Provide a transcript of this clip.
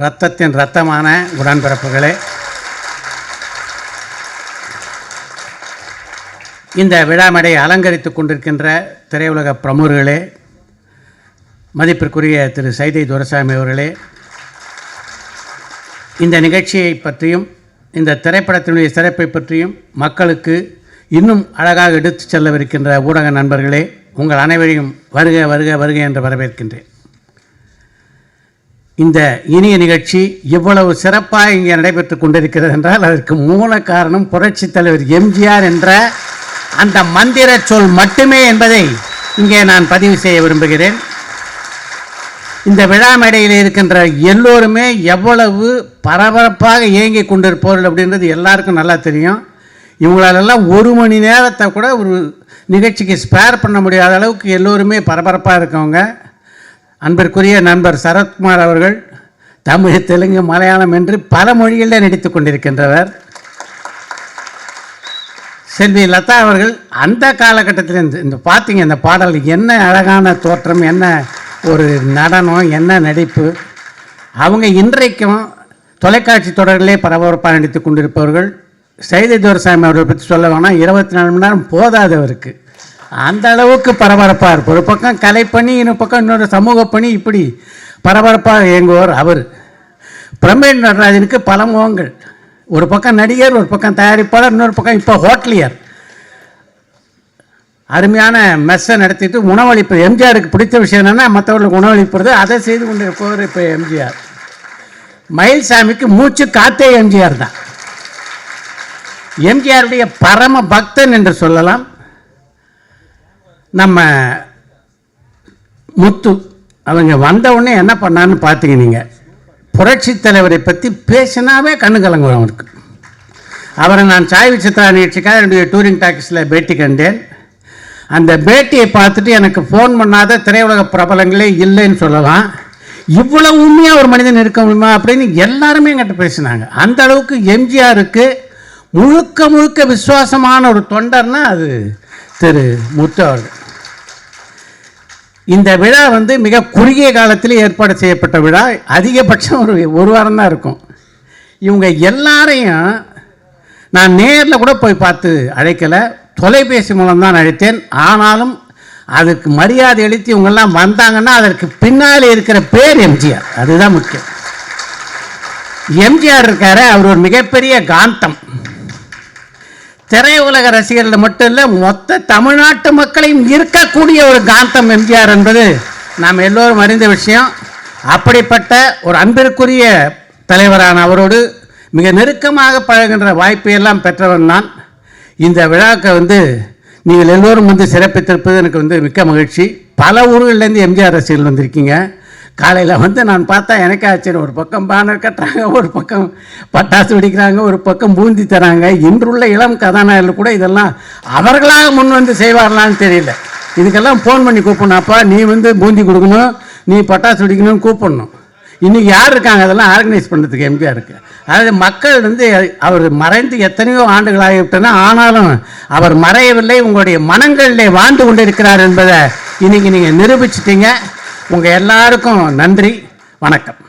இரத்தத்தின் இரத்தமான உடன்பிறப்புகளே. இந்த விழாமடை அலங்கரித்துக் கொண்டிருக்கின்ற திரையுலக பிரமுகர்களே மதிப்பிற்குரிய திரு. சைதை துரசாமி அவர்களே இந்த நிகழ்ச்சியை பற்றியும் இந்த திரைப்படத்தினுடைய சிறப்பை பற்றியும் மக்களுக்கு இன்னும் அழகாக எடுத்துச் செல்லவிருக்கின்ற ஊடக நண்பர்களே உங்கள் அனைவரையும் வருக வருக வருக என்று வரவேற்கின்றேன். இந்த இனிய நிகழ்ச்சி இவ்வளவு சிறப்பாக இங்கே நடைபெற்று கொண்டிருக்கிறது என்றால் அதற்கு மூல காரணம் புரட்சி தலைவர் எம்ஜிஆர் என்ற அந்த மந்திர சொல் மட்டுமே என்பதை இங்கே நான் பதிவு செய்ய விரும்புகிறேன். இந்த விழா மேடையில் இருக்கின்ற எல்லோருமே எவ்வளவு பரபரப்பாக இயங்கி கொண்டிருப்பவர்கள் அப்படின்றது எல்லாருக்கும் நல்லா தெரியும். இவங்களாலெல்லாம் ஒரு மணி நேரத்தை கூட ஒரு நிகழ்ச்சிக்கு ஸ்பேர் பண்ண முடியாத அளவுக்கு எல்லோருமே பரபரப்பாக இருக்கவங்க. அன்பிற்குரிய நண்பர் சரத்குமார் அவர்கள் தமிழ் தெலுங்கு மலையாளம் என்று பல மொழிகளில் நடித்து கொண்டிருக்கின்றவர். செல்வி லதா அவர்கள் அந்த காலகட்டத்தில் இந்த இந்த பார்த்தீங்க இந்த பாடல் என்ன அழகான தோற்றம் என்ன ஒரு நடனம் என்ன நடிப்பு? அவங்க இன்றைக்கும் தொலைக்காட்சி தொடர்களே பரபரப்பாக நடித்து கொண்டிருப்பவர்கள். சைதை துரசாமி அவர்களை பற்றி சொல்ல வேணால் இருபத்தி நாலு மணி நேரம் போதாது அவருக்கு. அந்த அளவுக்கு பரபரப்பாக இருப்பார் ஒரு பக்கம் கலைப்பணி இன்னொரு பக்கம் இன்னொரு சமூக பணி இப்படி பரபரப்பாக இயங்குவார் அவர். பிரமேன் நடராஜனுக்கு பல முகங்கள். ஒரு பக்கம் நடிகர் ஒரு பக்கம் தயாரிப்பாளர் இன்னொரு பக்கம் இப்போ ஹோட்டலியர் அருமையான மெஸ்ஸை நடத்திட்டு உணவளிப்பது எம்ஜிஆருக்கு பிடித்த விஷயம் என்னென்னா மற்றவர்களுக்கு உணவளிப்பது. அதை செய்து கொண்டு இருப்பவர் இப்போ எம்ஜிஆர். மயில்சாமிக்கு மூச்சு காத்தே எம்ஜிஆர் தான். எம்ஜிஆருடைய பரம பக்தன் என்று சொல்லலாம். நம்ம முத்து அவங்க வந்தவுடனே என்ன பண்ணான்னு பார்த்தீங்க நீங்கள் புரட்சி தலைவரை பற்றி பேசினாவே கண்ணு கலங்குவோம் அவருக்கு. அவரை நான் சாய் சித்ரா நிகழ்ச்சிக்காக என்னுடைய டூரிங் டாக்ஸில் பேட்டி கண்டேன். அந்த பேட்டியை பார்த்துட்டு எனக்கு ஃபோன் பண்ணாத திரையுலக பிரபலங்களே இல்லைன்னு சொல்லலாம். இவ்வளோ உண்மையாக ஒரு மனிதன் இருக்க முடியுமா அப்படின்னு எல்லாருமே என்கிட்ட பேசினாங்க. அந்த அளவுக்கு எம்ஜிஆருக்கு முழுக்க முழுக்க விசுவாசமான ஒரு தொண்டர்னா அது திரு முத்து அவர்கள். இந்த விழா வந்து மிக குறுகிய காலத்தில் ஏற்பாடு செய்யப்பட்ட விழா. அதிகபட்சம் ஒரு ஒரு வாரம் தான் இருக்கும். இவங்க எல்லாரையும் நான் நேரில் கூட போய் பார்த்து அழைக்கலை. தொலைபேசி மூலம்தான் அழைத்தேன். ஆனாலும் அதுக்கு மரியாதை அளித்து இவங்கெல்லாம் வந்தாங்கன்னா அதற்கு பின்னாலே இருக்கிற பேர் எம்ஜிஆர். அதுதான் முக்கியம். எம்ஜிஆர் இருக்காரு. அவர் ஒரு மிகப்பெரிய காந்தம். திரையுலக ரசிகர்கள் மட்டும் இல்லை மொத்த தமிழ்நாட்டு மக்களையும் இருக்கக்கூடிய ஒரு காந்தம் எம்ஜிஆர் என்பது நாம் எல்லோரும் அறிந்த விஷயம். அப்படிப்பட்ட ஒரு அன்பிற்குரிய தலைவரான அவரோடு மிக நெருக்கமாக பழகின்ற வாய்ப்பை எல்லாம் பெற்றவன் நான். இந்த விழாவுக்கு வந்து நீங்கள் எல்லோரும் வந்து சிறப்பித்திருப்பது எனக்கு வந்து மிக்க மகிழ்ச்சி. பல ஊர்கள்லேருந்து எம்ஜிஆர் ரசிகர்கள் வந்திருக்கீங்க. காலையில் வந்து நான் பார்த்தா எனக்கே ஆச்சரியம். ஒரு பக்கம் பேனர் கட்டுறாங்க ஒரு பக்கம் பட்டாசு வெடிக்கிறாங்க ஒரு பக்கம் பூந்தி தராங்க. இன்றுள்ள இளம் கதாநாயகர்கள் கூட இதெல்லாம் அவர்களாக முன் வந்து செய்வார்களான்னு தெரியல. இதுக்கெல்லாம் ஃபோன் பண்ணி கூப்பிடணும். அப்பா நீ வந்து பூந்தி கொடுக்கணும் நீ பட்டாசு வெடிக்கணும்னு கூப்பிடணும். இன்றைக்கி யார் இருக்காங்க? அதெல்லாம் ஆர்கனைஸ் பண்ணுறதுக்கு எம்பியாக இருக்குது அதாவது மக்கள் வந்து அவர் மறைந்து எத்தனையோ ஆண்டுகள் ஆகிவிட்டன. ஆனாலும் அவர் மறையவில்லை உங்களுடைய மனங்களிலே வாழ்ந்து கொண்டிருக்கிறார் என்பதை இன்றைக்கி நீங்கள் நிரூபிச்சிட்டிங்க. உங்கள் எல்லாருக்கும் நன்றி வணக்கம்.